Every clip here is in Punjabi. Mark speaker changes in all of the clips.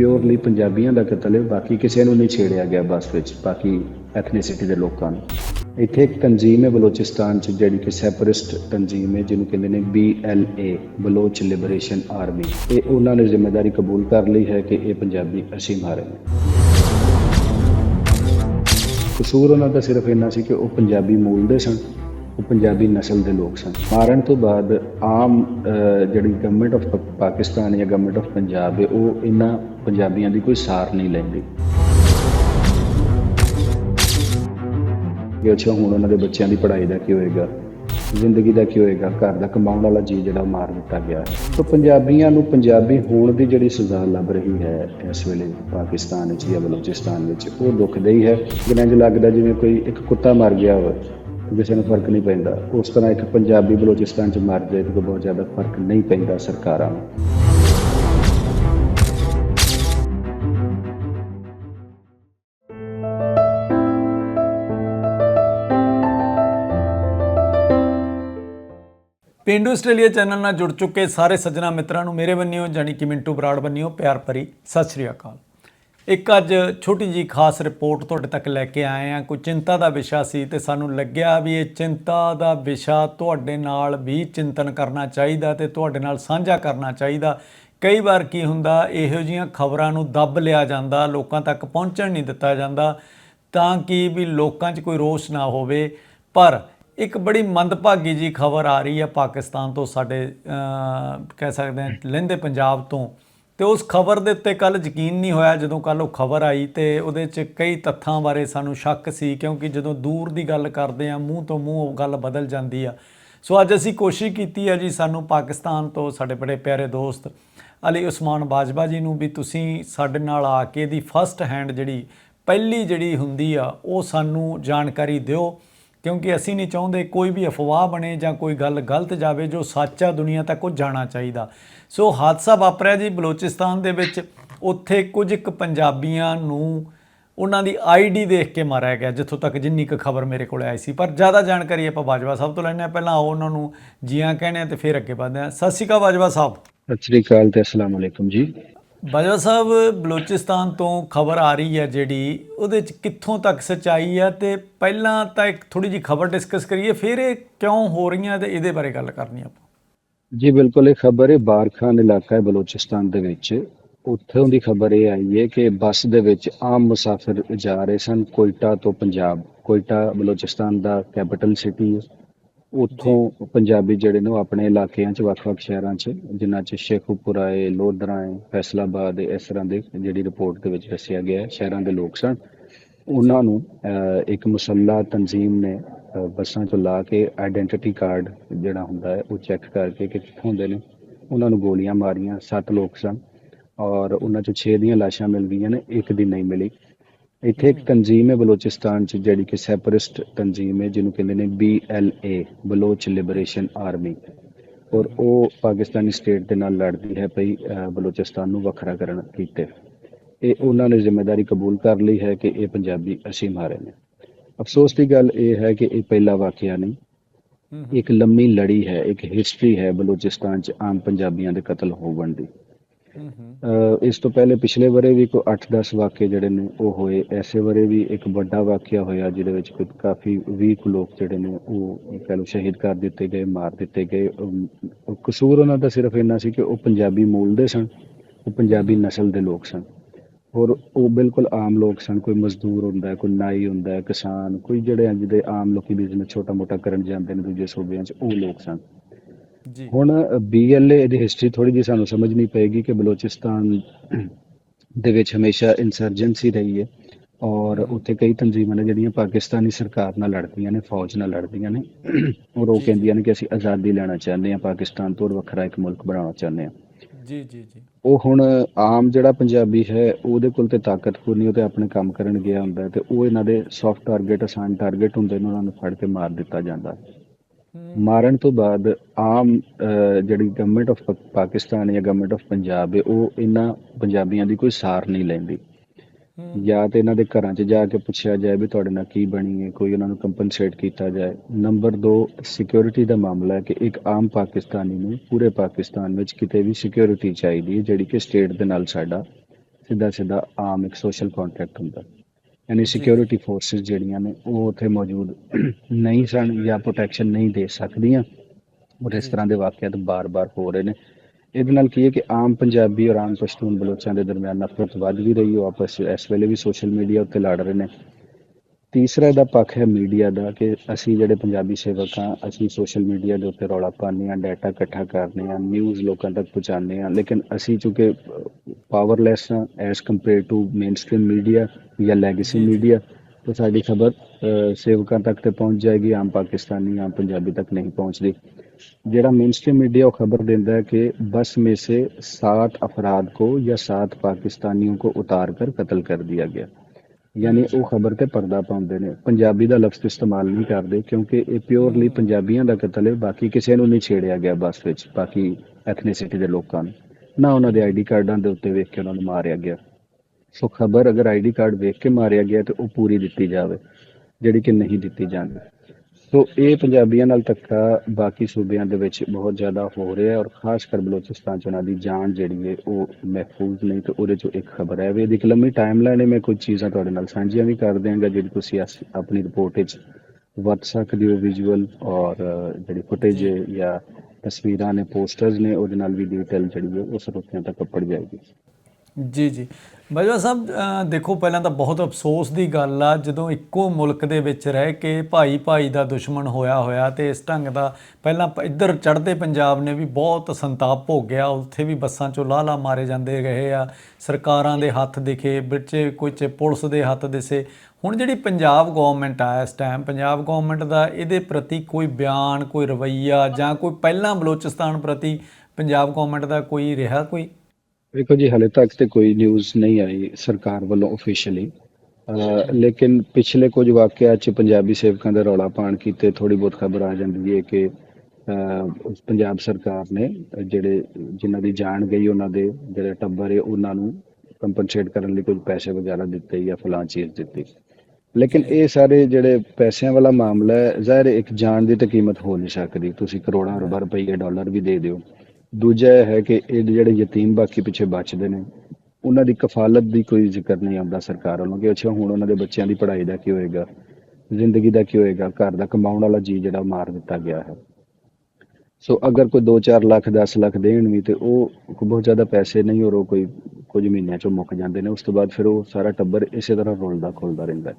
Speaker 1: ਪਿਓਰਲੀ ਪੰਜਾਬੀਆਂ ਦਾ ਕਤਲ ਹੈ, ਬਾਕੀ ਕਿਸੇ ਨੂੰ ਨਹੀਂ ਛੇੜਿਆ ਗਿਆ ਬੱਸ ਵਿੱਚ, ਬਾਕੀ ਐਥਨੀਸਿਟੀ ਦੇ ਲੋਕਾਂ ਨੂੰ। ਇੱਥੇ ਇੱਕ ਤਨਜ਼ੀਮ ਹੈ ਬਲੋਚਿਸਤਾਨ ਚ, ਜਿਹੜੀ ਕਿ ਸੈਪਰਿਸਟ ਤਨਜ਼ੀਮ ਹੈ, ਜਿਹਨੂੰ ਕਹਿੰਦੇ ਨੇ BLA ਬਲੋਚ ਲਿਬਰੇਸ਼ਨ ਆਰਮੀ ਇਹ ਉਹਨਾਂ ਨੇ ਜ਼ਿੰਮੇਵਾਰੀ ਕਬੂਲ ਕਰ ਲਈ ਹੈ ਕਿ ਇਹ ਪੰਜਾਬੀ ਅਸੀਂ ਮਾਰੇ ਨੇ। ਕਸੂਰ ਉਹਨਾਂ ਦਾ ਸਿਰਫ ਇੰਨਾ ਸੀ ਕਿ ਉਹ ਪੰਜਾਬੀ ਮੂਲ ਦੇ ਸਨ। ਉਹ ਪੰਜਾਬੀ ਨਸਲ ਦੇ ਲੋਕ ਸਨ। ਮਾਰਨ ਤੋਂ ਬਾਅਦ ਆਮ ਜਿਹੜੀ ਗਵਰਨਮੈਂਟ ਆਫ ਪਾਕਿਸਤਾਨ ਜਾਂ ਗਵਰਨਮੈਂਟ ਆਫ ਪੰਜਾਬ ਹੈ, ਉਹ ਇਹਨਾਂ ਪੰਜਾਬੀਆਂ ਦੀ ਕੋਈ ਸਾਰ ਨਹੀਂ ਲੈਂਦੀ। ਕਿ ਅੱਛਾ, ਹੁਣ ਉਹਨਾਂ ਦੇ ਬੱਚਿਆਂ ਦੀ ਪੜ੍ਹਾਈ ਦਾ ਕੀ ਹੋਏਗਾ? ਜ਼ਿੰਦਗੀ ਦਾ ਕੀ ਹੋਏਗਾ? ਘਰ ਦਾ ਕਮਾਉਣ ਵਾਲਾ ਜੀ ਜਿਹੜਾ ਉਹ ਮਾਰ ਦਿੱਤਾ ਗਿਆ ਸੋ ਪੰਜਾਬੀਆਂ ਨੂੰ ਪੰਜਾਬੀ ਹੋਣ ਦੀ ਜਿਹੜੀ ਸਜ਼ਾ ਲੱਭ ਰਹੀ ਹੈ ਇਸ ਵੇਲੇ ਪਾਕਿਸਤਾਨ ਵਿੱਚ ਜਾਂ ਬਲੋਚਿਸਤਾਨ ਵਿੱਚ, ਉਹ ਦੁਖਦਾਈ ਹੈ। ਜਿਵੇਂ ਇੰਝ ਲੱਗਦਾ ਜਿਵੇਂ ਕੋਈ ਇੱਕ ਕੁੱਤਾ ਮਰ ਗਿਆ ਹੋਵੇ। ਕਿਸੇ ਨੂੰ ਫ਼ਰਕ ਨਹੀਂ ਪੈਂਦਾ। ਉਸ ਤਰ੍ਹਾਂ ਇੱਕ ਪੰਜਾਬੀ ਬਲੋਚਿਸਤਾਨ 'ਚ ਮਰ ਜਾਏ ਤਾਂ ਬਹੁਤ ਜ਼ਿਆਦਾ ਫ਼ਰਕ ਨਹੀਂ ਪੈਂਦਾ ਸਰਕਾਰਾਂ ਨੂੰ।
Speaker 2: ਪਿੰਡੂ ਆਸਟ੍ਰੇਲੀਆ ਚੈਨਲ ਨਾਲ ਜੁੜ ਚੁੱਕੇ ਸਾਰੇ ਸੱਜਣਾ ਮਿੱਤਰਾਂ ਨੂੰ ਮੇਰੇ ਬੰਨਿਓ ਜਾਨੀ ਕਿ ਮਿੰਟੂ ਬਰਾੜ ਬੰਨਿਓ ਪਿਆਰ ਭਰੀ ਸਤਿ ਸ਼੍ਰੀ ਅਕਾਲ। ਇੱਕ ਅੱਜ ਛੋਟੀ ਜੀ ਖਾਸ ਰਿਪੋਰਟ ਤੁਹਾਡੇ ਤੱਕ ਲੈ ਕੇ ਆਏ ਆ ਕੋਈ ਚਿੰਤਾ ਦਾ ਵਿਸ਼ਾ ਸੀ ਤੇ ਸਾਨੂੰ ਲੱਗਿਆ ਵੀ ਇਹ ਚਿੰਤਾ ਦਾ ਵਿਸ਼ਾ ਤੁਹਾਡੇ ਨਾਲ ਵੀ ਚਿੰਤਨ ਕਰਨਾ ਚਾਹੀਦਾ ਤੇ ਤੁਹਾਡੇ ਨਾਲ ਸਾਂਝਾ ਕਰਨਾ ਚਾਹੀਦਾ। ਕਈ ਵਾਰ ਕੀ ਹੁੰਦਾ, ਇਹੋ ਜੀਆਂ ਖਬਰਾਂ ਨੂੰ ਦੱਬ ਲਿਆ ਜਾਂਦਾ, ਲੋਕਾਂ ਤੱਕ ਪਹੁੰਚਣ ਨਹੀਂ ਦਿੱਤਾ ਜਾਂਦਾ, ਤਾਂ ਕਿ ਵੀ ਲੋਕਾਂ 'ਚ ਕੋਈ ਰੋਸ ਨਾ ਹੋਵੇ। ਪਰ ਇੱਕ ਬੜੀ ਮੰਦਭਾਗੀ ਜੀ ਖਬਰ ਆ ਰਹੀ ਹੈ ਪਾਕਿਸਤਾਨ ਤੋਂ ਸਾਡੇ ਕਹਿ ਸਕਦੇ ਹਾਂ, ਲਹਿੰਦੇ ਪੰਜਾਬ ਤੋਂ। ਤੇ ਉਸ ਖਬਰ ਦੇ ਉੱਤੇ ਕੱਲ ਯਕੀਨ ਨਹੀਂ ਹੋਇਆ ਜਦੋਂ ਕੱਲ ਉਹ ਖਬਰ ਆਈ ਤੇ ਉਹਦੇ 'ਚ ਕਈ ਤੱਥਾਂ ਬਾਰੇ ਸਾਨੂੰ ਸ਼ੱਕ ਸੀ ਕਿਉਂਕਿ ਜਦੋਂ ਦੂਰ ਦੀ ਗੱਲ ਕਰਦੇ ਆ, ਮੂੰਹ ਤੋਂ ਮੂੰਹ ਉਹ ਗੱਲ ਬਦਲ ਜਾਂਦੀ ਆ। ਸੋ ਅੱਜ ਅਸੀਂ ਕੋਸ਼ਿਸ਼ ਕੀਤੀ ਹੈ ਜੀ ਸਾਨੂੰ ਪਾਕਿਸਤਾਨ ਤੋਂ ਸਾਡੇ ਬੜੇ ਪਿਆਰੇ ਦੋਸਤ ਅਲੀ ਉਸਮਾਨ ਬਾਜਵਾ ਜੀ ਨੂੰ ਵੀ ਤੁਸੀਂ ਸਾਡੇ ਨਾਲ ਆ ਕੇ ਦੀ ਫਸਟ ਹੈਂਡ ਜਿਹੜੀ ਪਹਿਲੀ ਜਿਹੜੀ ਹੁੰਦੀ ਆ, ਉਹ ਸਾਨੂੰ ਜਾਣਕਾਰੀ ਦਿਓ। ਕਿਉਂਕਿ ਅਸੀਂ ਨਹੀਂ ਚਾਹੁੰਦੇ ਕੋਈ ਵੀ ਅਫਵਾਹ ਬਣੇ ਜਾਂ ਕੋਈ ਗੱਲ ਗਲਤ ਜਾਵੇ ਜੋ ਸੱਚ ਆ, ਦੁਨੀਆ ਤੱਕ ਉਹ ਜਾਣਾ ਚਾਹੀਦਾ। ਸੋ ਹਾਦਸਾ ਵਾਪਰਿਆ ਜੀ ਬਲੋਚਿਸਤਾਨ ਦੇ ਵਿੱਚ। ਉੱਥੇ ਕੁਝ ਇੱਕ ਪੰਜਾਬੀਆਂ ਨੂੰ ਉਹਨਾਂ ਦੀ ਆਈਡੀ ਦੇਖ ਕੇ ਮਾਰਿਆ ਗਿਆ, ਜਿੱਥੋਂ ਤੱਕ ਜਿੰਨੀ ਕੁ ਖਬਰ ਮੇਰੇ ਕੋਲ ਆਈ ਸੀ। ਪਰ ਜ਼ਿਆਦਾ ਜਾਣਕਾਰੀ ਆਪਾਂ ਬਾਜਵਾ ਸਾਹਿਬ ਤੋਂ ਲੈਣੇ ਆ ਪਹਿਲਾਂ ਆਓ ਉਹਨਾਂ ਨੂੰ ਜੀਆਂ ਕਹਿੰਦੇ ਆ ਤੇ ਫਿਰ ਅੱਗੇ ਵਧਦੇ ਆ ਸਤਿ ਸ਼੍ਰੀ ਅਕਾਲ ਬਾਜਵਾ ਸਾਹਿਬ।
Speaker 1: ਸਤਿ ਸ੍ਰੀ ਅਕਾਲ ਤੇ ਅਸਲਾਮ ਅਲੈਕੁਮ ਜੀ।
Speaker 2: ਬਾਜਵਾ ਸਾਹਿਬ, ਬਲੋਚਿਸਤਾਨ ਤੋਂ ਖਬਰ ਆ ਰਹੀ ਹੈ ਜਿਹੜੀ, ਉਹਦੇ ਚ ਕਿੱਥੋਂ ਤੱਕ ਸਚਾਈ ਹੈ? ਤੇ ਪਹਿਲਾਂ ਤਾਂ ਇੱਕ ਥੋੜੀ ਜੀ ਖਬਰ ਡਿਸਕਸ ਕਰੀਏ, ਫਿਰ ਇਹ ਕਿਉਂ ਹੋ ਰਹੀਆਂ ਤੇ ਇਹਦੇ ਬਾਰੇ ਗੱਲ ਕਰਨੀ ਆਪਾਂ।
Speaker 1: ਜੀ, ਬਿਲਕੁਲ, ਇਹ ਖਬਰ ਹੈ ਬਾਰਖਾਨ ਇਲਾਕਾ ਹੈ ਬਲੋਚਿਸਤਾਨ ਦੇ ਵਿੱਚ। ਉੱਥੋਂ ਦੀ ਖਬਰ ਇਹ ਆਈ ਹੈ ਕਿ ਬੱਸ ਦੇ ਵਿੱਚ ਆਮ ਮੁਸਾਫ਼ਰ ਜਾ ਰਹੇ ਸਨ। ਕੋਇਟਾ ਤੋਂ ਪੰਜਾਬ, ਕੋਇਟਾ ਬਲੋਚਿਸਤਾਨ ਦਾ ਕੈਪੀਟਲ ਸਿਟੀ ਹੈ। ਉੱਥੋਂ ਪੰਜਾਬੀ ਜਿਹੜੇ ਨੇ ਉਹ ਆਪਣੇ ਇਲਾਕਿਆਂ 'ਚ ਵੱਖ-ਵੱਖ ਸ਼ਹਿਰਾਂ 'ਚ ਜਿਨ੍ਹਾਂ 'ਚ ਸ਼ੇਖੂਪੁਰਾ ਹੈ ਲੋਧਰਾ ਹੈ ਫੈਸਲਾਬਾਦ ਹੈ ਇਸ ਤਰ੍ਹਾਂ ਦੇ ਜਿਹੜੀ ਰਿਪੋਰਟ ਦੇ ਵਿੱਚ ਦੱਸਿਆ ਗਿਆ ਹੈ ਸ਼ਹਿਰਾਂ ਦੇ ਲੋਕ ਸਨ। ਉਹਨਾਂ ਨੂੰ ਇੱਕ ਮੁਸੱਲਾ ਤਨਜ਼ੀਮ ਨੇ ਬੱਸਾਂ 'ਚੋਂ ਲਾ ਕੇ ਆਇਡੈਂਟੀਟੀ ਕਾਰਡ ਜਿਹੜਾ ਹੁੰਦਾ ਹੈ ਉਹ ਚੈੱਕ ਕਰਕੇ ਕਿ ਕਿੱਥੋਂ ਹੁੰਦੇ ਨੇ। ਉਹਨਾਂ ਨੂੰ ਗੋਲੀਆਂ ਮਾਰੀਆਂ ਸੱਤ ਲੋਕ ਸਨ। ਔਰ ਉਹਨਾਂ 'ਚੋਂ 6 ਦੀਆਂ ਲਾਸ਼ਾਂ ਮਿਲ ਗਈਆਂ ਨੇ ਇੱਕ ਦੀ ਨਹੀਂ ਮਿਲੀ। ਇੱਥੇ ਇੱਕ ਤਨਜ਼ੀਮ ਹੈ ਬਲੋਚਿਸਤਾਨ 'ਚ ਜਿਹੜੀ ਕਿ ਸੈਪਰਿਸਟ ਤਨਜ਼ੀਮ ਹੈ ਜਿਹਨੂੰ ਕਹਿੰਦੇ ਨੇ BLA ਬਲੋਚ ਲਿਬਰੇਸ਼ਨ ਆਰਮੀ। ਔਰ ਉਹ ਪਾਕਿਸਤਾਨੀ ਸਟੇਟ ਦੇ ਨਾਲ ਲੜਦੀ ਹੈ ਭਈ ਬਲੋਚਿਸਤਾਨ ਨੂੰ ਵੱਖਰਾ ਕਰਨ ਕੀਤੇ। ਇਹ ਉਹਨਾਂ ਨੇ ਜ਼ਿੰਮੇਵਾਰੀ ਕਬੂਲ ਕਰ ਲਈ ਹੈ ਕਿ ਇਹ ਪੰਜਾਬੀ ਅਸੀਂ ਮਾਰੇ ਨੇ। ਅਫਸੋਸ ਦੀ ਗੱਲ ਇਹ ਹੈ ਕਿ ਇਹ ਪਹਿਲਾ ਵਾਕਿਆ ਨਹੀਂ। ਇੱਕ ਲੰਮੀ ਲੜੀ ਹੈ ਇੱਕ ਹਿਸਟਰੀ ਹੈ ਬਲੋਚਿਸਤਾਨ 'ਚ ਆਮ ਪੰਜਾਬੀਆਂ ਦੇ ਕਤਲ ਹੋਣ ਦੀ। ਇਸ ਤੋਂ ਪਹਿਲੇ ਪਿਛਲੇ ਬਾਰੇ ਵੀ ਕੋਈ 8-10 ਵਾਕਿਆ ਜਿਹੜੇ ਨੇ ਉਹ ਹੋਏ। ਐਸੇ ਬਾਰੇ ਵੀ ਇੱਕ ਵੱਡਾ ਵਾਕਿਆ ਹੋਇਆ ਜਿਹਦੇ ਵਿੱਚ ਕਾਫੀ 20 ਲੋਕ ਜਿਹੜੇ ਨੇ ਉਹ ਕਹਿ ਸ਼ਹੀਦ ਕਰ ਦਿੱਤੇ ਗਏ, ਮਾਰ ਦਿੱਤੇ ਗਏ। ਕਸੂਰ ਉਹਨਾਂ ਦਾ ਸਿਰਫ ਇੰਨਾ ਸੀ ਕਿ ਉਹ ਪੰਜਾਬੀ ਮੂਲ ਦੇ ਸਨ, ਉਹ ਪੰਜਾਬੀ ਨਸਲ ਦੇ ਲੋਕ ਸਨ। ਔਰ ਉਹ ਬਿਲਕੁਲ ਆਮ ਲੋਕ ਸਨ, ਕੋਈ ਮਜ਼ਦੂਰ ਹੁੰਦਾ ਕੋਈ ਨਾਈ ਹੁੰਦਾ ਕਿਸਾਨ, ਕੋਈ ਜਿਹੜੇ ਅੱਜ ਦੇ ਆਮ ਲੋਕੀ ਬਿਜ਼ਨਸ ਛੋਟਾ ਮੋਟਾ ਕਰਨ ਜਾਂਦੇ ਨੇ ਦੂਜੇ ਸੂਬਿਆਂ 'ਚ, ਉਹ ਲੋਕ ਸਨ। ਹੁਣ ਬੀਐਲਏ ਦੀ ਹਿਸਟਰੀ ਥੋੜੀ ਜਿਹੀ ਸਾਨੂੰ ਸਮਝਣੀ ਪਏਗੀ ਕਿ ਬਲੋਚਿਸਤਾਨ ਦੇ ਵਿੱਚ ਹਮੇਸ਼ਾ ਇਨਸਰਜੈਂਸੀ ਰਹੀ ਹੈ ਔਰ ਉੱਥੇ ਕਈ ਤਨਜ਼ੀਮਾਂ ਨੇ ਜਿਹੜੀਆਂ ਪਾਕਿਸਤਾਨੀ ਸਰਕਾਰ ਨਾਲ ਲੜਦੀਆਂ ਨੇ ਫੌਜ ਨਾਲ ਲੜਦੀਆਂ ਨੇ। ਔਰ ਉਹ
Speaker 2: ਜੀ।
Speaker 1: ਕਹਿੰਦੀਆਂ ਨੇ ਕਿ ਅਸੀਂ ਆਜ਼ਾਦੀ ਲੈਣਾ ਚਾਹੁੰਦੇ ਹਾਂ ਪਾਕਿਸਤਾਨ ਤੋਂ ਵੱਖਰਾ ਇੱਕ ਮੁਲਕ ਬਣਾਉਣਾ ਚਾਹੁੰਦੇ ਹਾਂ।
Speaker 2: ਜੀ ਜੀ ਜੀ।
Speaker 1: ਉਹ ਹੁਣ ਆਮ ਜਿਹੜਾ ਪੰਜਾਬੀ ਹੈ ਉਹਦੇ ਕੋਲ ਤੇ ਤਾਕਤ ਕੋਈ ਨਹੀਂ ਉਹ ਤੇ ਆਪਣੇ ਕੰਮ ਕਰਨ ਗਿਆ ਹੁੰਦਾ ਤੇ ਉਹ ਇਹਨਾਂ ਦੇ ਸੌਫਟ ਟਾਰਗੇਟ ਆਸਾਨ ਟਾਰਗੇਟ ਹੁੰਦੇ ਨੇ ਉਹਨਾਂ ਨੂੰ ਫੜ ਕੇ ਮਾਰ ਦਿੱਤਾ ਜਾਂਦਾ। ਹੂੰ ਮਾਰਨ ਤੋਂ ਬਾਅਦ ਆਮ ਜਿਹੜੀ ਗਵਰਨਮੈਂਟ ਆਫ ਪਾਕਿਸਤਾਨ ਜਾਂ ਗਵਰਨਮੈਂਟ ਆਫ ਪੰਜਾਬ ਹੈ ਉਹ ਇਹਨਾਂ ਪੰਜਾਬੀਆਂ ਦੀ ਕੋਈ ਸਾਰ ਨਹੀਂ ਲੈਂਦੀ।
Speaker 2: ਹੂੰ।
Speaker 1: ਜਾਂ ਤੇ ਇਹਨਾਂ ਦੇ ਘਰਾਂ 'ਚ ਜਾ ਕੇ ਪੁੱਛਿਆ ਜਾਏ ਵੀ ਤੁਹਾਡੇ ਨਾਲ ਕੀ ਬਣੀ ਹੈ ਕੋਈ ਉਹਨਾਂ ਨੂੰ ਕੰਪਨਸੇਟ ਕੀਤਾ ਜਾਏ। ਨੰਬਰ 2 ਸਿਕਿਉਰਿਟੀ ਦਾ ਮਾਮਲਾ ਹੈ ਕਿ ਇੱਕ ਆਮ ਪਾਕਿਸਤਾਨੀ ਨੂੰ ਪੂਰੇ ਪਾਕਿਸਤਾਨ ਵਿੱਚ ਕਿਤੇ ਵੀ ਸਿਕਿਉਰਿਟੀ ਚਾਹੀਦੀ ਹੈ ਜਿਹੜੀ ਕਿ ਸਟੇਟ ਦੇ ਨਾਲ ਸਾਡਾ ਸਿੱਧਾ ਸਿੱਧਾ ਆਮ ਇੱਕ ਸੋਸ਼ਲ ਕੰਟਰੈਕਟ ਹੁੰਦਾ। ਯਾਨੀ ਸਿਕਿਉਰਿਟੀ ਫੋਰਸਸ ਜਿਹੜੀਆਂ ਨੇ ਉਹ ਉੱਥੇ ਮੌਜੂਦ ਨਹੀਂ ਸਨ ਜਾਂ ਪ੍ਰੋਟੈਕਸ਼ਨ ਨਹੀਂ ਦੇ ਸਕਦੀਆਂ। ਔਰ ਇਸ ਤਰ੍ਹਾਂ ਦੇ ਵਾਕਿਆਤ ਬਾਰ-ਬਾਰ ਹੋ ਰਹੇ ਨੇ। ਇਹਦੇ ਨਾਲ ਕੀ ਹੈ ਕਿ ਆਮ ਪੰਜਾਬੀ ਔਰ ਆਮ ਪਸ਼ਤੂਨ ਬਲੋਚਾਂ ਦੇ ਦਰਮਿਆਨ ਨਫ਼ਰਤ ਵੱਧ ਵੀ ਰਹੀ ਹੈ। ਆਪਸ ਇਸ ਵੇਲੇ ਵੀ ਸੋਸ਼ਲ ਮੀਡੀਆ ਉੱਤੇ ਲੜ ਰਹੇ ਨੇ। ਤੀਸਰਾ ਇਹਦਾ ਪੱਖ ਹੈ ਮੀਡੀਆ ਦਾ ਕਿ ਅਸੀਂ ਜਿਹੜੇ ਪੰਜਾਬੀ ਸੇਵਕ ਆ ਅਸੀਂ ਸੋਸ਼ਲ ਮੀਡੀਆ ਦੇ ਉੱਤੇ ਰੌਲਾ ਪਾਉਂਦੇ ਆ ਡਾਟਾ ਇਕੱਠਾ ਕਰਦੇ ਆ ਨਿਊਜ਼ ਲੋਕਾਂ ਤੱਕ ਪਹੁੰਚਾਉਂਦੇ ਆ ਲੇਕਿਨ ਅਸੀਂ ਚੁਕੇ ਪਾਵਰਲੈਸ ਆ as compare to mainstream media ਜਾਂ ਲੈਗੇਸੀ ਮੀਡੀਆ ਤਾਂ ਸਾਡੀ ਖਬਰ ਸੇਵਕਾਂ ਤੱਕ ਤੇ ਪਹੁੰਚ ਜਾਏਗੀ ਆਮ ਪਾਕਿਸਤਾਨੀ ਆਮ ਪੰਜਾਬੀ ਤੱਕ ਨਹੀਂ ਪਹੁੰਚਦੀ। ਜਿਹੜਾ ਮੇਨਸਟ੍ਰੀਮ ਮੀਡੀਆ ਉਹ ਖਬਰ ਦਿੰਦਾ ਹੈ ਕਿ ਬਸ ਮੇ ਸੇ 7 ਅਫਰਾਦ ਕੋ ਜਾਂ 7 ਪਾਕਿਸਤਾਨੀਆਂ ਕੋ ਉਤਾਰ ਕਰ ਕਤਲ ਕਰ ਦਿਆ ਗਿਆ। ਯਾਨੀ ਉਹ ਖਬਰ ਤੇ ਪਰਦਾ ਪਾਉਂਦੇ ਨੇ। ਪੰਜਾਬੀ ਦਾ ਲਫ਼ਜ਼ ਇਸਤੇਮਾਲ ਨਹੀਂ ਕਰਦੇ ਕਿਉਂਕਿ ਇਹ ਪਿਓਰਲੀ ਪੰਜਾਬੀਆਂ ਦਾ ਕਤਲ ਹੈ, ਬਾਕੀ ਕਿਸੇ ਨੂੰ ਨਹੀਂ ਛੇੜਿਆ ਗਿਆ ਬੱਸ ਵਿੱਚ, ਬਾਕੀ ਐਥਨੀਸਿਟੀ ਦੇ ਲੋਕਾਂ ਨੂੰ। ਨਾ ਉਹਨਾਂ ਦੇ ਆਈਡੀ ਕਾਰਡਾਂ ਦੇ ਉੱਤੇ ਵੇਖ ਕੇ ਉਹਨਾਂ ਨੂੰ ਮਾਰਿਆ ਗਿਆ। ਸੋ ਖਬਰ ਅਗਰ ਆਈਡੀ ਕਾਰਡ ਵੇਖ ਕੇ ਮਾਰਿਆ ਗਿਆ ਤੇ ਉਹ ਪੂਰੀ ਦਿੱਤੀ ਜਾਵੇ, ਜਿਹੜੀ ਕਿ ਨਹੀਂ ਦਿੱਤੀ ਜਾਂਦੀ ਸੋ ਇਹ ਪੰਜਾਬੀਆਂ ਨਾਲ ਧੱਕਾ ਬਾਕੀ ਸੂਬਿਆਂ ਦੇ ਵਿੱਚ ਬਹੁਤ ਜ਼ਿਆਦਾ ਹੋ ਰਿਹਾ ਔਰ ਖਾਸ ਕਰ ਬਲੋਚਿਸਤਾਨ ਚ ਉਹਨਾਂ ਦੀ ਜਾਨ ਜਿਹੜੀ ਹੈ ਉਹ ਮਹਿਫੂਜ਼ ਨਹੀਂ ਤੇ ਉਹਦੇ ਚੋਂ ਇੱਕ ਖਬਰ ਹੈ। ਵੀ ਇਹਦੀ ਲੰਮੀ ਟਾਈਮਲਾਈਨ ਹੈ, ਮੈਂ ਕੁਝ ਚੀਜ਼ਾਂ ਤੁਹਾਡੇ ਨਾਲ ਸਾਂਝੀਆਂ ਵੀ ਕਰ ਦਿਆਂਗਾ, ਜਿਹੜੀ ਤੁਸੀਂ ਅਸ- ਆਪਣੀ ਰਿਪੋਰਟ ਵਿੱਚ ਵਰਤ ਸਕਦੇ ਹੋ ਵਿਜ਼ੂਅਲ ਔਰ ਜਿਹੜੀ ਫੁਟੇਜ ਜਾਂ ਤਸਵੀਰਾਂ ਨੇ ਪੋਸਟਰਸ ਨੇ, ਉਹਦੇ ਨਾਲ ਵੀ ਡਿਟੇਲ ਜਿਹੜੀ ਹੈ ਉਹ ਸਰੋਤਿਆਂ ਤੱਕ ਪੜ ਜਾਏਗੀ।
Speaker 2: ਜੀ ਜੀ। ਬਾਜਵਾ ਸਾਹਿਬ ਦੇਖੋ, ਪਹਿਲਾਂ ਤਾਂ ਬਹੁਤ ਅਫਸੋਸ ਦੀ ਗੱਲ ਆ, ਜਦੋਂ ਇੱਕੋ ਮੁਲਕ ਦੇ ਵਿੱਚ ਰਹਿ ਕੇ ਭਾਈ ਭਾਈ ਦਾ ਦੁਸ਼ਮਣ ਹੋਇਆ ਹੋਇਆ ਤੇ ਇਸ ਢੰਗ ਦਾ ਪਹਿਲਾਂ ਪ- ਇੱਧਰ ਚੜ੍ਹਦੇ ਪੰਜਾਬ ਨੇ ਵੀ ਬਹੁਤ ਸੰਤਾਪ ਭੋਗਿਆ ਉੱਥੇ ਵੀ ਬੱਸਾਂ ਚੋਂ ਲਾਲਾ ਮਾਰੇ ਜਾਂਦੇ ਰਹੇ ਆ, ਸਰਕਾਰਾਂ ਦੇ ਹੱਥ ਦਿਖੇ, ਵਿੱਚ ਕੁਝ ਪੁਲਿਸ ਦੇ ਹੱਥ ਦਿਸੇ। ਹੁਣ ਜਿਹੜੀ ਪੰਜਾਬ ਗਵਰਨਮੈਂਟ ਆ ਇਸ ਟਾਈਮ, ਪੰਜਾਬ ਗਵਰਨਮੈਂਟ ਦਾ ਇਹਦੇ ਪ੍ਰਤੀ ਕੋਈ ਬਿਆਨ, ਕੋਈ ਰਵੱਈਆ ਜਾਂ ਕੋਈ ਪਹਿਲਾਂ ਬਲੋਚਿਸਤਾਨ ਪ੍ਰਤੀ ਪੰਜਾਬ ਗਵਰਨਮੈਂਟ ਦਾ ਕੋਈ ਰਿਹਾ ਕੋਈ?
Speaker 1: ਦੇਖੋ ਜੀ, ਹਲੇ ਤੱਕ ਤੇ ਕੋਈ ਨਿਊਜ਼ ਨਹੀਂ ਆਈ ਸਰਕਾਰ ਵੱਲੋਂ ਅਫੀਸ਼ੀਅਲੀ ਲੇਕਿਨ ਪਿਛਲੇ ਕੁਝ ਵਾਕਿਆ ਚ ਪੰਜਾਬੀ ਸੇਵਕਾਂ ਦੇ ਰੌਲਾ ਪਾਣ ਕੀਤੇ ਥੋੜੀ ਬਹੁਤ ਖਬਰ ਆ ਜਾਂਦੀ ਹੈ ਕਿ ਪੰਜਾਬ ਸਰਕਾਰ ਨੇ ਜਿਹੜੇ, ਜਿਨ੍ਹਾਂ ਦੀ ਜਾਨ ਗਈ ਉਹਨਾਂ ਦੇ ਜਿਹੜੇ ਟੱਬਰ ਹੈ ਉਹਨਾਂ ਨੂੰ ਕੰਪਨਸੇਟ ਕਰਨ ਲਈ ਕੁਝ ਪੈਸੇ ਵਗੈਰਾ ਦਿੱਤੇ ਜਾਂ ਫਲਾਂ ਚੀਜ਼ ਦਿੱਤੀ। ਲੇਕਿਨ ਇਹ ਸਾਰੇ ਜਿਹੜੇ ਪੈਸਿਆਂ ਵਾਲਾ ਮਾਮਲਾ ਹੈ, ਜ਼ਾਹਿਰ ਇੱਕ ਜਾਨ ਦੀ ਤਾਂ ਕੀਮਤ ਹੋ ਨਹੀਂ ਸਕਦੀ। ਤੁਸੀਂ ਕਰੋੜਾਂ ਅਰਬਾਂ ਰੁਪਏ ਡਾਲਰ ਵੀ ਦੇ ਦਿਓ। ਦੂਜਾ ਇਹ ਹੈ ਕਿ ਇਹ ਜਿਹੜੇ ਯਤੀਮ ਬਾਕੀ ਪਿੱਛੇ ਬਚਦੇ ਨੇ, ਉਹਨਾਂ ਦੀ ਕਫਾਲਤ ਦੀ ਕੋਈ ਜ਼ਿਕਰ ਨਹੀਂ ਆਉਂਦਾ ਸਰਕਾਰ ਵੱਲੋਂ ਕਿ ਅੱਛਾ ਹੁਣ ਉਹਨਾਂ ਦੇ ਬੱਚਿਆਂ ਦੀ ਪੜ੍ਹਾਈ ਦਾ ਕੀ ਹੋਏਗਾ, ਜ਼ਿੰਦਗੀ ਦਾ ਕੀ ਹੋਏਗਾ, ਘਰ ਦਾ ਕਮਾਉਣ ਵਾਲਾ ਜੀ ਜਿਹੜਾ ਮਾਰ ਦਿੱਤਾ ਗਿਆ ਹੈ। ਸੋ ਅਗਰ ਕੋਈ 2-4 ਲੱਖ 10 ਲੱਖ ਦੇਣ ਵੀ ਤੇ ਉਹ ਬਹੁਤ ਜ਼ਿਆਦਾ ਪੈਸੇ ਨਹੀਂ ਔਰ ਉਹ ਕੋਈ ਕੁਝ ਮਹੀਨਿਆਂ ਚੋਂ ਮੁੱਕ ਜਾਂਦੇ ਨੇ ਉਸ ਤੋਂ ਬਾਅਦ ਫਿਰ ਉਹ ਸਾਰਾ ਟੱਬਰ ਇਸੇ ਤਰ੍ਹਾਂ ਰੁਲਦਾ ਖੁੱਲਦਾ ਰਹਿੰਦਾ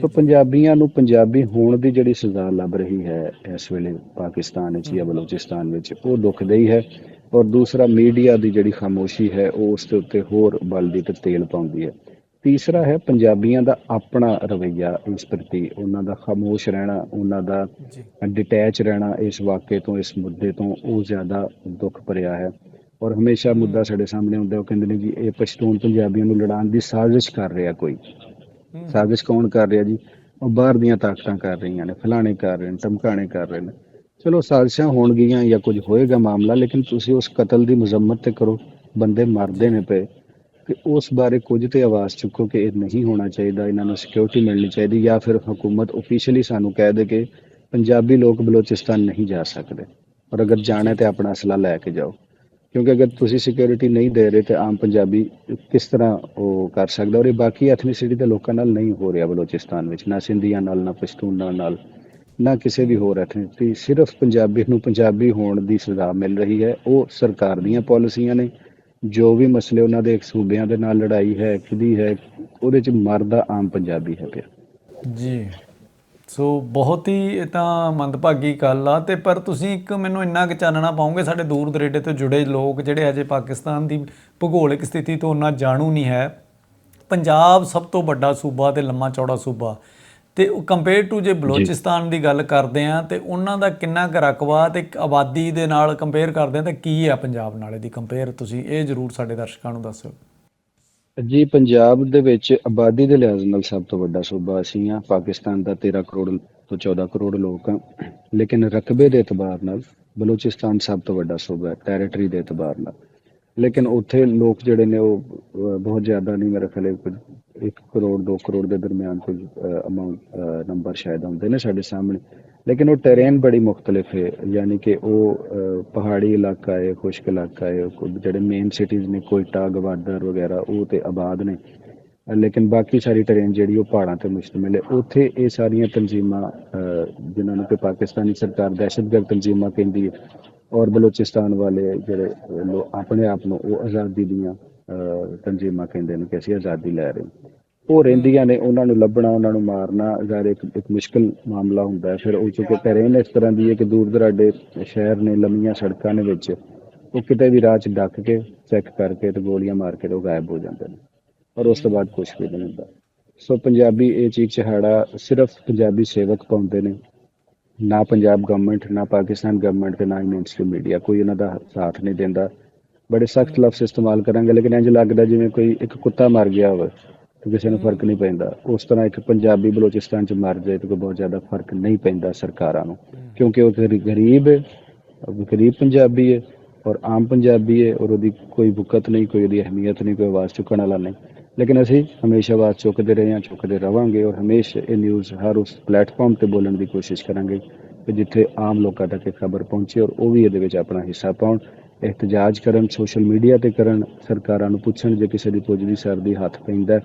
Speaker 1: ਸੋ ਪੰਜਾਬੀਆਂ ਨੂੰ ਪੰਜਾਬੀ ਹੋਣ ਦੀ ਜਿਹੜੀ ਸਜ਼ਾ ਲੱਭ ਰਹੀ ਹੈ ਇਸ ਵੇਲੇ ਪਾਕਿਸਤਾਨ ਵਿੱਚ ਜਾਂ ਬਲੋਚਿਸਤਾਨ ਵਿੱਚ ਉਹ ਦੁਖਦਾਈ ਹੈ ਔਰ ਦੂਸਰਾ ਮੀਡੀਆ ਦੀ ਜਿਹੜੀ ਖਾਮੋਸ਼ੀ ਹੈ ਉਹ ਉਸ ਦੇ ਉੱਤੇ ਹੋਰ ਬਲਦੀ ਤੇ ਤੇਲ ਪਾਉਂਦੀ ਹੈ। ਤੀਸਰਾ ਹੈ ਪੰਜਾਬੀਆਂ ਦਾ ਆਪਣਾ ਰਵੱਈਆ ਇਸ ਪ੍ਰਤੀ ਉਹਨਾਂ ਦਾ ਖਾਮੋਸ਼ ਰਹਿਣਾ ਉਹਨਾਂ ਦਾ ਡਿਟੈਚ ਰਹਿਣਾ ਇਸ ਵਾਕਿਏ ਤੋਂ ਇਸ ਮੁੱਦੇ ਤੋਂ ਉਹ ਜ਼ਿਆਦਾ ਦੁੱਖ ਭਰਿਆ ਹੈ। ਔਰ ਹਮੇਸ਼ਾ ਮੁੱਦਾ ਸਾਡੇ ਸਾਹਮਣੇ ਹੁੰਦਾ ਉਹ ਕਹਿੰਦੇ ਨੇ ਜੀ ਇਹ ਪਸ਼ਤੂਨ ਪੰਜਾਬੀਆਂ ਨੂੰ ਲੜਾਉਣ ਦੀ ਸਾਜ਼ਿਸ਼ ਕਰ ਰਿਹਾ ਕੋਈ। ਸਾਜ਼ਿਸ਼ ਕੌਣ ਕਰ ਰਿਹਾ ਜੀ? ਉਹ ਬਾਹਰ ਦੀਆਂ ਤਾਕਤਾਂ ਕਰ ਰਹੀਆਂ ਨੇ ਫਲਾਣੇ ਕਰ ਰਹੇ ਨੇ ਧਮਕਾਣੇ ਕਰ ਰਹੇ ਨੇ। ਚਲੋ ਸਾਜ਼ਿਸ਼ਾਂ ਹੋਣਗੀਆਂ ਜਾਂ ਕੁਝ ਹੋਏਗਾ ਮਾਮਲਾ ਲੇਕਿਨ ਤੁਸੀਂ ਉਸ ਕਤਲ ਦੀ ਮਜ਼ਮਤ ਤੇ ਕਰੋ ਬੰਦੇ ਮਰਦੇ ਨੇ ਪਏ। ਕਿ ਉਸ ਬਾਰੇ ਕੁਝ ਤੇ ਆਵਾਜ਼ ਚੁੱਕੋ ਕਿ ਇਹ ਨਹੀਂ ਹੋਣਾ ਚਾਹੀਦਾ ਇਹਨਾਂ ਨੂੰ ਸਿਕਿਉਰਿਟੀ ਮਿਲਣੀ ਚਾਹੀਦੀ ਜਾਂ ਫਿਰ ਹਕੂਮਤ ਆਫੀਸ਼ੀਅਲੀ ਸਾਨੂੰ ਕਹਿ ਦੇ ਕਿ ਪੰਜਾਬੀ ਲੋਕ ਬਲੋਚਿਸਤਾਨ ਨਹੀਂ ਜਾ ਸਕਦੇ। ਔਰ ਅਗਰ ਜਾਣਾ ਤੇ ਆਪਣਾ ਅਸਲਾ ਲੈ ਕੇ ਜਾਓ। ਕਿਉਂਕਿ ਅਗਰ ਤੁਸੀਂ ਸਿਕਿਉਰਿਟੀ ਨਹੀਂ ਦੇ ਰਹੇ ਤੇ ਆਮ ਪੰਜਾਬੀ ਕਿਸ ਤਰ੍ਹਾਂ ਉਹ ਕਰ ਸਕਦਾ? ਔਰ ਇਹ ਬਾਕੀ ਐਥਨੀਸਿਟੀ ਦੇ ਲੋਕਾਂ ਨਾਲ ਨਹੀਂ ਹੋ ਰਿਹਾ ਬਲੋਚਿਸਤਾਨ ਵਿੱਚ, ਨਾ ਸਿੰਧੀਆਂ ਨਾਲ, ਨਾ ਪਸ਼ਤੂਨਾਂ ਨਾਲ, ਨਾ ਕਿਸੇ ਵੀ ਹੋਰ ਐਥਨੀਸਿਟੀ ਸਿਰਫ ਪੰਜਾਬੀ ਨੂੰ ਪੰਜਾਬੀ ਹੋਣ ਦੀ ਸਜ਼ਾ ਮਿਲ ਰਹੀ ਹੈ। ਉਹ ਸਰਕਾਰ ਦੀਆਂ ਪਾਲਿਸੀਆਂ ਨੇ, ਜੋ ਵੀ ਮਸਲੇ ਉਹਨਾਂ ਦੇ ਸੂਬਿਆਂ ਦੇ ਨਾਲ ਲੜਾਈ ਹੈ ਕਿਹਦੀ ਹੈ, ਉਹਦੇ ਚ ਮਰਦਾ ਆਮ ਪੰਜਾਬੀ ਹੈ ਪਿਆ।
Speaker 2: ਜੀ। ਸੋ ਬਹੁਤ ਹੀ ਇਹ ਤਾਂ ਮੰਦਭਾਗੀ ਗੱਲ ਆ ਤੇ ਪਰ ਤੁਸੀਂ ਇੱਕ ਮੈਨੂੰ ਇੰਨਾ ਕੁ ਚਾਨਣਾ ਪਾਉਂਗੇ ਸਾਡੇ ਦੂਰ ਦਰੇਡੇ ਤੋਂ ਜੁੜੇ ਲੋਕ ਜਿਹੜੇ ਅਜੇ ਪਾਕਿਸਤਾਨ ਦੀ ਭੂਗੋਲਿਕ ਸਥਿਤੀ ਤੋਂ ਉਹਨਾਂ ਜਾਣੂ ਨਹੀਂ ਹੈ। ਪੰਜਾਬ ਸਭ ਤੋਂ ਵੱਡਾ ਸੂਬਾ ਤੇ ਲੰਮਾ ਚੌੜਾ ਸੂਬਾ। ਤੇ ਕੰਪੇਅਰ ਟੂ ਜੇ ਬਲੋਚਿਸਤਾਨ ਦੀ ਗੱਲ ਕਰਦੇ ਆ ਤੇ ਉਹਨਾਂ ਦਾ ਕਿੰਨਾ ਕੁ ਰਕਬਾ ਤੇ ਆਬਾਦੀ ਦੇ ਨਾਲ ਕੰਪੇਅਰ ਕਰਦੇ ਆ ਤਾਂ ਕੀ ਆ ਪੰਜਾਬ ਨਾਲ ਇਹਦੀ ਕੰਪੇਅਰ ਤੁਸੀਂ ਇਹ ਜ਼ਰੂਰ ਸਾਡੇ ਦਰਸ਼ਕਾਂ ਨੂੰ ਦੱਸਿਓ।
Speaker 1: ਜੀ, ਪੰਜਾਬ ਦੇ ਵਿੱਚ ਆਬਾਦੀ ਦੇ ਲਿਹਾਜ਼ ਨਾਲ ਸਭ ਤੋਂ ਵੱਡਾ ਸੂਬਾ ਅਸੀਂ ਹਾਂ। ਪਾਕਿਸਤਾਨ ਦਾ 13 ਕਰੋੜ ਤੋਂ 14 ਕਰੋੜ ਲੋਕ ਆ ਲੇਕਿਨ ਰਕਬੇ ਦੇ ਇਤਬਾਰ ਨਾਲ ਬਲੋਚਿਸਤਾਨ ਸਭ ਤੋਂ ਵੱਡਾ ਸੂਬਾ ਹੈ ਟੈਰੀਟਰੀ ਦੇ ਇਤਬਾਰ ਨਾਲ। ਲੇਕਿਨ ਉੱਥੇ ਲੋਕ ਜਿਹੜੇ ਨੇ ਉਹ ਬਹੁਤ ਜ਼ਿਆਦਾ ਨਹੀਂ ਮੇਰੇ ਖਿਆਲ ਕੁਝ 1 ਕਰੋੜ 2 ਕਰੋੜ ਦੇ ਦਰਮਿਆਨ ਕੁਝ ਅਮਾਉਂਟ ਨੰਬਰ ਸ਼ਾਇਦ ਆਉਂਦੇ ਨੇ ਸਾਡੇ ਸਾਹਮਣੇ। ਲੇਕਿਨ ਉਹ ਟੈਰੇਨ ਬੜੀ ਮੁxtਲਫ ਹੈ ਯਾਨੀ ਕਿ ਉਹ ਅਹ, ਪਹਾੜੀ ਇਲਾਕਾ ਹੈ ਖੁਸ਼ਕ ਇਲਾਕਾ ਜਿਹੜੇ ਮੇਨ ਸਿਟੀਜ਼ ਨੇ ਕੋਇਟਾ ਗਵਾਦਰ ਵਗੈਰਾ ਉਹ ਤੇ ਆਬਾਦ ਨੇ ਲੇਕਿਨ ਬਾਕੀ ਸਾਰੀ ਟਰੇਨ ਜਿਹੜੀ ਉਹ ਪਹਾੜਾਂ ਤੇ ਮੁਸ਼ਤਮਿਲ ਹੈ ਉੱਥੇ ਇਹ ਸਾਰੀਆਂ ਤਨਜ਼ੀਮਾਂ ਅਹ, ਜਿਨ੍ਹਾਂ ਨੂੰ ਕਿ ਪਾਕਿਸਤਾਨੀ ਸਰਕਾਰ ਦਹਿਸ਼ਤਗਰਦ ਤਨਜ਼ੀਮਾਂ ਕਹਿੰਦੀ ਹੈ ਔਰ ਬਲੋਚਿਸਤਾਨ ਵਾਲੇ ਜਿਹੜੇ ਆਪਣੇ ਆਪ ਨੂੰ ਉਹ ਆਜ਼ਾਦੀ ਦੀਆਂ ਅਹ, ਤਨਜ਼ੀਮਾਂ ਕਹਿੰਦੇ ਨੇ ਕਿ ਅਸੀਂ ਆਜ਼ਾਦੀ ਲੈ ਰਹੇ ਹਾਂ ਉਹ ਰਹਿੰਦੀਆਂ ਨੇ, ਉਹਨਾਂ ਨੂੰ ਲੱਭਣਾ, ਉਹਨਾਂ ਨੂੰ ਮਾਰਨਾ ਜ਼ਾਹਿਰ ਇੱਕ ਇੱਕ ਮੁਸ਼ਕਲ ਮਾਮਲਾ ਹੁੰਦਾ ਹੈ, ਫਿਰ ਉਹ ਚੁੱਕੇ ਟੈਰੇਨ ਇਸ ਤਰ੍ਹਾਂ ਦੀ ਹੈ ਕਿ ਦੂਰ ਦਰਾਡੇ ਸ਼ਹਿਰ ਨੇ, ਲੰਮੀਆਂ ਸੜਕਾਂ ਦੇ ਵਿੱਚ, ਉਹ ਕਿਤੇ ਵੀ ਰਾਹ 'ਚ ਡੱਕ ਕੇ ਚੈੱਕ ਕਰਕੇ ਤੇ ਗੋਲੀਆਂ ਮਾਰ ਕੇ ਉਹ ਗਾਇਬ ਹੋ ਜਾਂਦੇ ਨੇ। ਔਰ ਉਸ ਤੋਂ ਬਾਅਦ ਕੁਝ ਵੀ ਨਹੀਂ ਹੁੰਦਾ। ਸੋ ਪੰਜਾਬੀ ਇਹ ਚੀਕ ਚਹਾੜਾ ਸਿਰਫ ਪੰਜਾਬੀ ਸੇਵਕ ਪਾਉਂਦੇ ਨੇ। ਨਾ ਪੰਜਾਬ ਗਵਰਨਮੈਂਟ ਨਾ ਪਾਕਿਸਤਾਨ ਗਵਰਨਮੈਂਟ ਤੇ ਨਾ ਹੀ ਮੇਨਸਟ੍ਰੀਮ ਮੀਡੀਆ ਕੋਈ ਇਹਨਾਂ ਦਾ ਸਾਥ ਨਹੀਂ ਦਿੰਦਾ। ਬੜੇ ਸਖਤ ਲਫ਼ਜ਼ ਇਸਤੇਮਾਲ ਕਰਾਂਗੇ, ਲੇਕਿਨ ਇੰਜ ਲੱਗਦਾ ਜਿਵੇਂ ਕੋਈ ਇੱਕ ਕੁੱਤਾ ਮਰ ਗਿਆ ਹੋਵੇ। ਤੇ ਕਿਸੇ ਨੂੰ ਫ਼ਰਕ ਨਹੀਂ ਪੈਂਦਾ। ਉਸ ਤਰ੍ਹਾਂ ਇੱਕ ਪੰਜਾਬੀ ਬਲੋਚਿਸਤਾਨ ਚ ਮਰ ਜਾਏ ਤੇ ਕੋਈ ਬਹੁਤ ਜ਼ਿਆਦਾ ਫ਼ਰਕ ਨਹੀਂ ਪੈਂਦਾ ਸਰਕਾਰਾਂ ਨੂੰ। ਕਿਉਂਕਿ ਉਹ ਗਰੀ- ਗਰੀਬ ਹੈ ਗਰੀਬ ਪੰਜਾਬੀ ਹੈ ਔਰ ਆਮ ਪੰਜਾਬੀ ਹੈ ਔਰ ਉਹਦੀ ਕੋਈ ਬੁਕਤ ਨਹੀਂ ਕੋਈ ਉਹਦੀ ਅਹਿਮੀਅਤ ਨਹੀਂ ਕੋਈ ਆਵਾਜ਼ ਚੁੱਕਣ ਵਾਲਾ ਨਹੀਂ। ਲੇਕਿਨ ਅਸੀਂ ਹਮੇਸ਼ਾ ਆਵਾਜ਼ ਚੁੱਕਦੇ ਰਹੇ ਹਾਂ ਚੁੱਕਦੇ ਰਵਾਂਗੇ ਔਰ ਹਮੇਸ਼ਾ ਇਹ ਨਿਊਜ਼ ਹਰ ਉਸ ਪਲੇਟਫਾਰਮ ਤੇ ਬੋਲਣ ਦੀ ਕੋਸ਼ਿਸ਼ ਕਰਾਂਗੇ ਕਿ ਜਿੱਥੇ ਆਮ ਲੋਕਾਂ ਤੱਕ ਇਹ ਖਬਰ ਪਹੁੰਚੇ ਔਰ ਉਹ ਵੀ ਇਹਦੇ ਵਿੱਚ ਆਪਣਾ ਹਿੱਸਾ ਪਾਉਣ ਇhtਜਾਜ ਕਰਨ ਸੋਸ਼ਲ ਮੀਡੀਆ ਤੇ ਕਰਨ ਸਰਕਾਰਾਂ ਨੂੰ ਪੁੱਛਣ ਜੇ ਕਿਸੇ ਦੀ ਪੁੱਜਦੀ ਸਰਦੀ ਹੱਥ ਪੈਂਦਾ।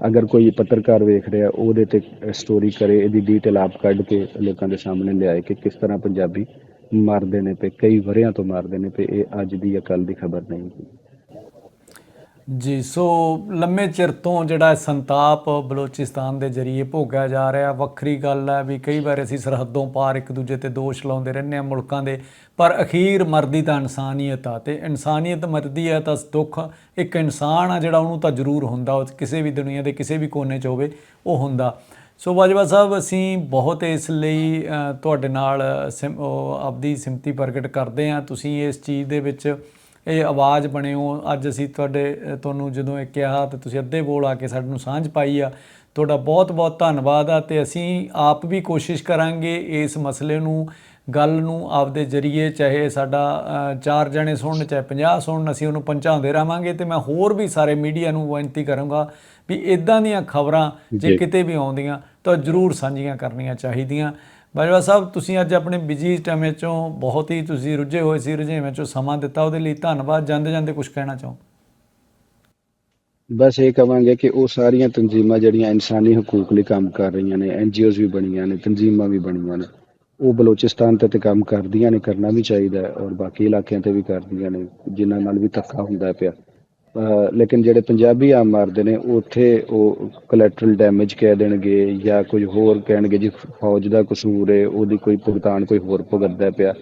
Speaker 1: ਅਗਰ ਕੋਈ ਪੱਤਰਕਾਰ ਵੇਖ ਰਿਹਾ, ਉਹਦੇ ਤੇ ਸਟੋਰੀ ਕਰੇ, ਇਹਦੀ ਡੀਟੇਲ ਆਪ ਕੱਢ ਕੇ ਲੋਕਾਂ ਦੇ ਸਾਹਮਣੇ ਲਿਆਏ ਕਿ ਕਿਸ ਤਰ੍ਹਾਂ ਪੰਜਾਬੀ ਮਾਰਦੇ ਨੇ ਤੇ ਕਈ ਵਰਿਆਂ ਤੋਂ ਮਾਰਦੇ ਨੇ ਤੇ ਇਹ ਅੱਜ ਦੀ ਅਕਲ ਦੀ ਖਬਰ ਨਹੀਂ।
Speaker 2: ਜੀ, ਸੋ ਲੰਮੇ ਚਿਰ ਤੋਂ ਜਿਹੜਾ ਸੰਤਾਪ ਬਲੋਚਿਸਤਾਨ ਦੇ ਜਰੀਏ ਭੋਗਿਆ ਜਾ ਰਿਹਾ, ਵੱਖਰੀ ਗੱਲ ਹੈ ਵੀ ਕਈ ਵਾਰ ਅਸੀਂ ਸਰਹੱਦੋਂ ਪਾਰ ਇੱਕ ਦੂਜੇ ਤੇ ਦੋਸ਼ ਲਾਉਂਦੇ ਰਹਿੰਦੇ ਹਾਂ ਮੁਲਕਾਂ ਦੇ, ਪਰ ਅਖੀਰ ਮਰਦੀ ਤਾਂ ਇਨਸਾਨੀਅਤ ਆ ਤੇ ਇਨਸਾਨੀਅਤ ਮਰਦੀ ਹੈ ਤਾਂ ਦੁੱਖ ਇੱਕ ਇਨਸਾਨ ਆ ਜਿਹੜਾ ਉਹਨੂੰ ਤਾਂ ਜ਼ਰੂਰ ਹੁੰਦਾ, ਉਹ ਕਿਸੇ ਵੀ ਦੁਨੀਆ ਦੇ ਕਿਸੇ ਵੀ ਕੋਨੇ 'ਚ ਹੋਵੇ, ਉਹ ਹੁੰਦਾ। ਸੋ ਬਾਜਵਾ ਸਾਹਿਬ, ਅਸੀਂ ਬਹੁਤ ਇਸ ਲਈ ਤੁਹਾਡੇ ਨਾਲ ਸਿਮ- ਆਪਦੀ ਸਿਮਤੀ ਪ੍ਰਗਟ ਕਰਦੇ ਹਾਂ। ਤੁਸੀਂ ਇਸ ਚੀਜ਼ ਦੇ ਵਿੱਚ ਇਹ ਆਵਾਜ਼ ਬਣੇ ਹੋ ਅੱਜ ਅਸੀਂ ਤੁਹਾਡੇ ਤੁਹਾਨੂੰ ਜਦੋਂ ਇਹ ਕਿਹਾ ਤੇ ਤੁਸੀਂ ਅੱਧੇ ਬੋਲ ਆ ਕੇ ਸਾਡੇ ਨੂੰ ਸਾਂਝ ਪਾਈ ਆ। ਤੁਹਾਡਾ ਬਹੁਤ ਬਹੁਤ ਧੰਨਵਾਦ ਆ ਤੇ ਅਸੀਂ ਆਪ ਵੀ ਕੋਸ਼ਿਸ਼ ਕਰਾਂਗੇ ਇਸ ਮਸਲੇ ਨੂੰ ਗੱਲ ਨੂੰ ਆਪਦੇ ਜਰੀਏ ਚਾਹੇ ਸਾਡਾ ਚਾਰ ਜਣੇ ਸੁਣਨ ਚਾਹੇ 50 ਸੁਣਨ ਅਸੀਂ ਉਹਨੂੰ ਪਹੁੰਚਾਉਂਦੇ ਰਵਾਂਗੇ ਤੇ ਮੈਂ ਹੋਰ ਵੀ ਸਾਰੇ ਮੀਡੀਆ ਨੂੰ ਬੇਨਤੀ ਕਰਾਂਗਾ ਵੀ ਇਦਾਂ ਦੀਆਂ ਖਬਰਾਂ ਜੀ। ਕਿਤੇ ਵੀ ਆਉਂਦੀਆਂ ਤਾਂ ਜ਼ਰੂਰ ਸਾਂਝੀਆਂ ਕਰਨੀਆਂ ਚਾਹੀਦੀਆਂ। ਬਾਜਵਾ ਸਾਹਿਬ, ਤੁਸੀਂ ਅੱਜ ਆਪਣੇ ਬਿਜ਼ੀ ਟਾਈਮ ਵਿੱਚੋਂ ਬਹੁਤ ਹੀ ਤੁਸੀਂ ਰੁੱਝੇ ਹੋਏ ਸੀ, ਰੁਝੇਵੇਂ ਚੋਂ ਸਮਾਂ ਦਿੱਤਾ, ਉਹਦੇ ਲਈ ਧੰਨਵਾਦ, ਜਾਂਦੇ ਜਾਂਦੇ ਕੁਝ ਕਹਿਣਾ ਚਾਹੋ।
Speaker 1: ਬਸ ਇਹ ਕਵਾਂਗੇ ਕਿ ਉਹ ਸਾਰੀਆਂ ਤਨਜ਼ੀਮਾਂ ਜਿਹੜੀਆਂ ਇਨਸਾਨੀ ਹਕੂਕ ਲਈ ਕੰਮ ਕਰ ਰਹੀਆਂ ਨੇ ਐਨਜੀਓਜ਼ ਵੀ ਬਣੀਆਂ ਨੇ, ਤਨਜ਼ੀਮਾਂ ਵੀ ਬਣੀਆਂ ਨੇ, ਉਹ ਬਲੋਚਿਸਤਾਨ ਤੇ ਤੇ ਕੰਮ ਕਰਦੀਆਂ ਨੇ, ਕਰਨਾ ਵੀ ਚਾਹੀਦਾ ਔਰ ਬਾਕੀ ਇਲਾਕਿਆਂ ਤੇ ਵੀ ਕਰਦੀਆਂ ਨੇ, ਜਿਨ੍ਹਾਂ ਨਾਲ ਵੀ ਧੱਕਾ ਹੁੰਦਾ ਪਿਆ। ਲੇਕਿਨ ਜਿਹੜੇ ਪੰਜਾਬੀ ਆਮ ਮਾਰਦੇ ਨੇ, ਉੱਥੇ ਉਹ ਕੋਲੈਟਰਲ ਡੈਮੇਜ ਕਹਿ ਦੇਣਗੇ ਜਾਂ ਕੁਝ ਹੋਰ ਕਹਿਣਗੇ, ਜੀ ਫੌਜ ਦਾ ਕਸੂਰ ਹੈ ਉਹਦੀ ਕੋਈ ਭੁਗਤਾਨ ਕੋਈ ਹੋਰ ਭੁਗਤਦਾ ਪਿਆ।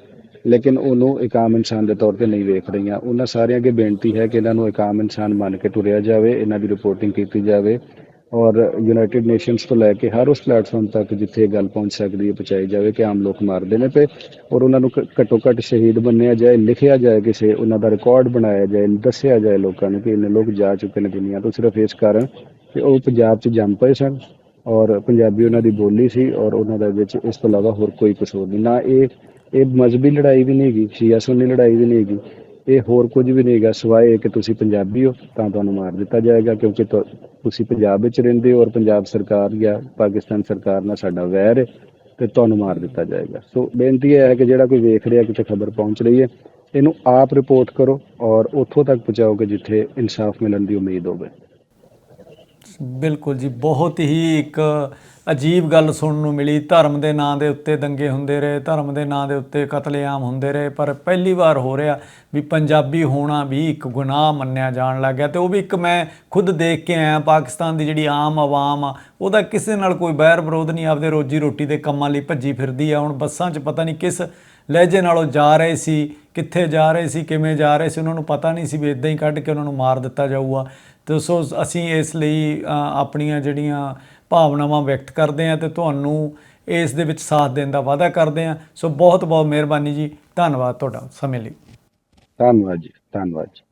Speaker 1: ਲੇਕਿਨ ਉਹਨੂੰ ਇੱਕ ਆਮ ਇਨਸਾਨ ਦੇ ਤੌਰ ਤੇ ਨਹੀਂ ਵੇਖ ਰਹੀਆਂ। ਉਹਨਾਂ ਸਾਰਿਆਂ ਅੱਗੇ ਬੇਨਤੀ ਹੈ ਕਿ ਇਹਨਾਂ ਨੂੰ ਇੱਕ ਆਮ ਇਨਸਾਨ ਮੰਨ ਕੇ ਤੁਰਿਆ ਜਾਵੇ, ਇਹਨਾਂ ਦੀ ਰਿਪੋਰਟਿੰਗ ਕੀਤੀ ਜਾਵੇ। ਔਰ ਯੂਨਾਈਟਿਡ ਨੇਸ਼ਨਸ ਤੋਂ ਲੈ ਕੇ ਹਰ ਉਸ ਪਲੇਟਫਾਰਮ ਤੱਕ ਜਿੱਥੇ ਇਹ ਗੱਲ ਪਹੁੰਚ ਸਕਦੀ ਹੈ, ਪਹੁੰਚਾਈ ਜਾਵੇ ਕਿ ਆਮ ਲੋਕ ਮਾਰਦੇ ਨੇ ਤੇ ਔਰ ਉਹਨਾਂ ਨੂੰ ਘੱਟੋ ਘੱਟ ਸ਼ਹੀਦ ਮੰਨਿਆ ਜਾਏ, ਲਿਖਿਆ ਜਾਏ ਕਿਸੇ, ਉਹਨਾਂ ਦਾ ਰਿਕਾਰਡ ਬਣਾਇਆ ਜਾਏ, ਦੱਸਿਆ ਜਾਏ ਲੋਕਾਂ ਨੂੰ ਕਿ ਇੰਨੇ ਲੋਕ ਜਾ ਚੁੱਕੇ ਨੇ ਦੁਨੀਆ ਤੋਂ। ਸਿਰਫ ਇਸ ਕਾਰਨ ਕਿ ਉਹ ਪੰਜਾਬ 'ਚ ਜੰਮ ਪਏ ਸਨ ਔਰ ਪੰਜਾਬੀ ਉਹਨਾਂ ਦੀ ਬੋਲੀ ਸੀ ਔਰ ਉਹਨਾਂ ਦੇ ਵਿੱਚ ਇਸ ਤੋਂ ਇਲਾਵਾ ਹੋਰ ਕੋਈ ਕਸੂਰ ਨਹੀਂ। ਨਾ ਇਹ ਇਹ ਮਜ਼ਹਬੀ ਲੜਾਈ ਵੀ ਨਹੀਂ ਹੈਗੀ ਸ਼ੀਆ ਸੁੰਨੀ ਲੜਾਈ ਵੀ ਨਹੀਂ ਹੈਗੀ। ਇਹ ਹੋਰ ਕੁਝ ਵੀ ਨਹੀਂ ਹੈਗਾ ਸਿਵਾਏ ਕਿ ਤੁਸੀਂ ਪੰਜਾਬੀ ਹੋ, ਤਾਂ ਤੁਹਾਨੂੰ ਮਾਰ ਦਿੱਤਾ ਜਾਏਗਾ, ਕਿਉਂਕਿ ਤੁ- ਤੁਸੀਂ ਪੰਜਾਬ ਵਿੱਚ ਰਹਿੰਦੇ ਹੋ ਔਰ ਪੰਜਾਬ ਸਰਕਾਰ ਜਾਂ ਪਾਕਿਸਤਾਨ ਸਰਕਾਰ ਨਾਲ ਸਾਡਾ ਵੈਰ ਹੈ ਤੇ ਤੁਹਾਨੂੰ ਮਾਰ ਦਿੱਤਾ ਜਾਏਗਾ। ਸੋ ਬੇਨਤੀ ਇਹ ਹੈ ਕਿ ਜਿਹੜਾ ਕੋਈ ਵੇਖ ਰਿਹਾ, ਕਿਤੇ ਖਬਰ ਪਹੁੰਚ ਰਹੀ ਹੈ, ਇਹਨੂੰ ਆਪ ਰਿਪੋਰਟ ਕਰੋ ਔਰ ਉੱਥੋਂ ਤੱਕ ਪਹੁੰਚਾਓ ਕਿ ਜਿੱਥੇ ਇਨਸਾਫ ਮਿਲਣ ਦੀ ਉਮੀਦ ਹੋਵੇ।
Speaker 2: ਬਿਲਕੁਲ ਜੀ, ਬਹੁਤ ਹੀ ਇੱਕ ਅਜੀਬ ਗੱਲ ਸੁਣਨ ਨੂੰ ਮਿਲੀ। ਧਰਮ ਦੇ ਨਾਂ ਦੇ ਉੱਤੇ ਦੰਗੇ ਹੁੰਦੇ ਰਹੇ, ਧਰਮ ਦੇ ਨਾਂ ਦੇ ਉੱਤੇ ਕਤਲੇਆਮ ਹੁੰਦੇ ਰਹੇ, ਪਰ ਪਹਿਲੀ ਵਾਰ ਹੋ ਰਿਹਾ ਵੀ ਪੰਜਾਬੀ ਹੋਣਾ ਵੀ ਇੱਕ ਗੁਨਾਹ ਮੰਨਿਆ ਜਾਣ ਲੱਗ ਗਿਆ। ਤੇ ਉਹ ਵੀ ਇੱਕ ਮੈਂ ਖੁਦ ਦੇਖ ਕੇ ਆਇਆ, ਪਾਕਿਸਤਾਨ ਦੀ ਜਿਹੜੀ ਆਮ ਆਵਾਮ ਆ, ਉਹਦਾ ਕਿਸੇ ਨਾਲ ਕੋਈ ਬੈਰ ਵਿਰੋਧ ਨਹੀਂ, ਆਪਦੇ ਰੋਜੀ ਰੋਟੀ ਦੇ ਕੰਮਾਂ ਲਈ ਭੱਜੀ ਫਿਰਦੀ ਆ। ਹੁਣ ਬੱਸਾਂ 'ਚ ਪਤਾ ਨਹੀਂ ਕਿਸ ਲਹਿਜੇ ਨਾਲੋਂ ਜਾ ਰਹੇ ਸੀ, ਕਿੱਥੇ ਜਾ ਰਹੇ ਸੀ, ਕਿਵੇਂ ਜਾ ਰਹੇ ਸੀ, ਉਹਨਾਂ ਨੂੰ ਪਤਾ ਨਹੀਂ ਸੀ ਵੀ ਇਦਾਂ ਹੀ ਕੱਢ ਕੇ ਉਹਨਾਂ ਨੂੰ ਮਾਰ ਦਿੱਤਾ ਜਾਊਗਾ। ਤੇ ਸੋ ਅਸੀਂ ਇਸ ਲਈ ਆਪਣੀਆਂ ਜਿਹੜੀਆਂ ਭਾਵਨਾਵਾਂ ਵਿਅਕਤ ਕਰਦੇ ਹਾਂ ਤੇ ਤੁਹਾਨੂੰ ਇਸ ਦੇ ਵਿੱਚ ਸਾਥ ਦੇਣ ਦਾ ਵਾਅਦਾ ਕਰਦੇ ਹਾਂ। ਸੋ ਬਹੁਤ ਬਹੁਤ ਮਿਹਰਬਾਨੀ ਜੀ। ਧੰਨਵਾਦ ਤੁਹਾਡਾ ਸਮੇਂ ਲਈ।
Speaker 1: ਧੰਨਵਾਦ ਜੀ ਧੰਨਵਾਦ ਜੀ।